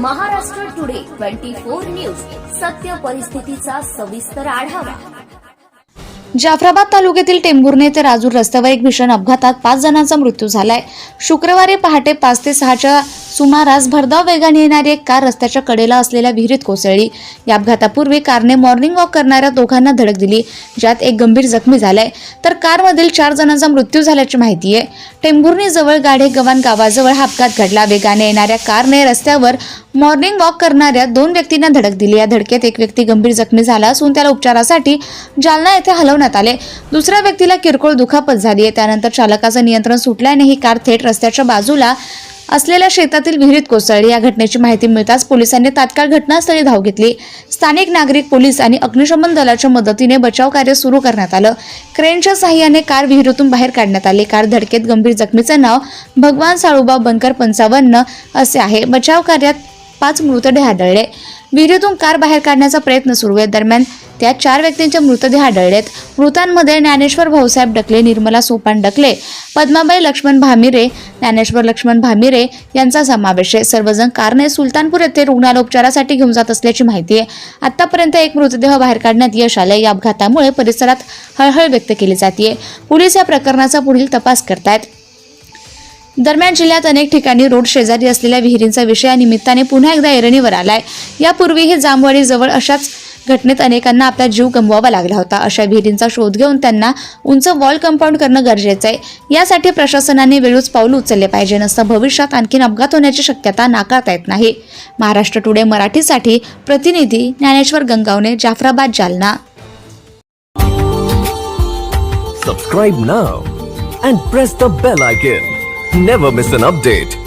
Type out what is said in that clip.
Maharashtra today twenty four news. सत्य परिस्थितीचा सविस्तर आढावा. जाफराबाद तालुक्यातील टेंभुर्णे ते राजूर रस्त्यावर एक भीषण अपघातात पाच जणांचा मृत्यू झालाय. शुक्रवारी पहाटे पाच ते सहाच्या सुमारास भरधाव वेगाने येणारी एक कार रस्त्याच्या कडेला असलेल्या विहिरीत कोसळली. या अपघातापूर्वी कारने मॉर्निंग वॉक करणाऱ्या दोघांना धडक दिली ज्यात एक गंभीर जखमी झालाय. तर कारमधील चार जणांचा मृत्यू झाल्याची माहिती आहे. टेंभुर्णी जवळ गाढे गव्हाण गावाजवळ हा अपघात घडला. वेगाने येणाऱ्या कारने रस्त्यावर मॉर्निंग वॉक करणाऱ्या दोन व्यक्तींना धडक दिली. या धडकेत एक व्यक्ती गंभीर जखमी झाला असून त्याला उपचारासाठी जालना येथे हलवण्यात आले. दुसऱ्या व्यक्तीला किरकोळ दुखापत झाली आहे. त्यानंतर चालकाचं नियंत्रण सुटल्याने ही कार थेट रस्त्याच्या बाजूला असलेल्या शेतातील विहिरीत कोसळली. या घटनेची माहिती मिळताच पोलिसांनी तात्काळ घटनास्थळी धाव घेतली. स्थानिक नागरिक पोलीस आणि अग्निशमन दलाच्या मदतीने बचाव कार्य सुरू करण्यात आलं. क्रेनच्या सहाय्याने कार विहिरीतून बाहेर काढण्यात आली. कार धडकेत गंभीर जखमीचं नाव भगवान साळुबा बनकर पंचावन्न असे आहे. बचाव कार्यात पाच मृतदेह आढळले. विहिरीतून कार बाहेर काढण्याचा प्रयत्न सुरू आहे. दरम्यान त्यात चार व्यक्तींचे मृतदेह आढळलेत. मृतांमध्ये ज्ञानेश्वर भाऊसाहेब डकले निर्मला सोपान डकले पद्माबाई लक्ष्मण भामिरे ज्ञानेश्वर लक्ष्मण भामिरे यांचा समावेश आहे. सर्वजण कारने सुलतानपूर येथे रुग्णालय उपचारासाठी घेऊन जात असल्याची माहिती आहे. आतापर्यंत एक मृतदेह बाहेर काढण्यात यश आले या अपघातामुळे परिसरात हळहळ व्यक्त केली जाते पोलीस या प्रकरणाचा पुढील तपास करतायत. दरम्यान जिल्ह्यात अनेक ठिकाणी रोड शेजारी असलेल्या विहिरींचा विषय या निमित्ताने पुन्हा एकदा ऐरणीवर आलाय. यापूर्वीही जांभवाडीजवळ अशाच घटनेत अनेकांना आपला जीव गमवावा लागला होता. अशा विहिरींचा शोध घेऊन त्यांना उंच वॉल कंपाऊंड करणं गरजेचं आहे. यासाठी प्रशासनाने वेळूच पाऊल उचलले पाहिजे. नसतं भविष्यात आणखीन अपघात होण्याची शक्यता नाकारता येत नाही. महाराष्ट्र टुडे मराठीसाठी प्रतिनिधी Dnyaneshwar Gangawane Jafrabad Jalna. Subscribe now and press the bell icon. Never miss an update.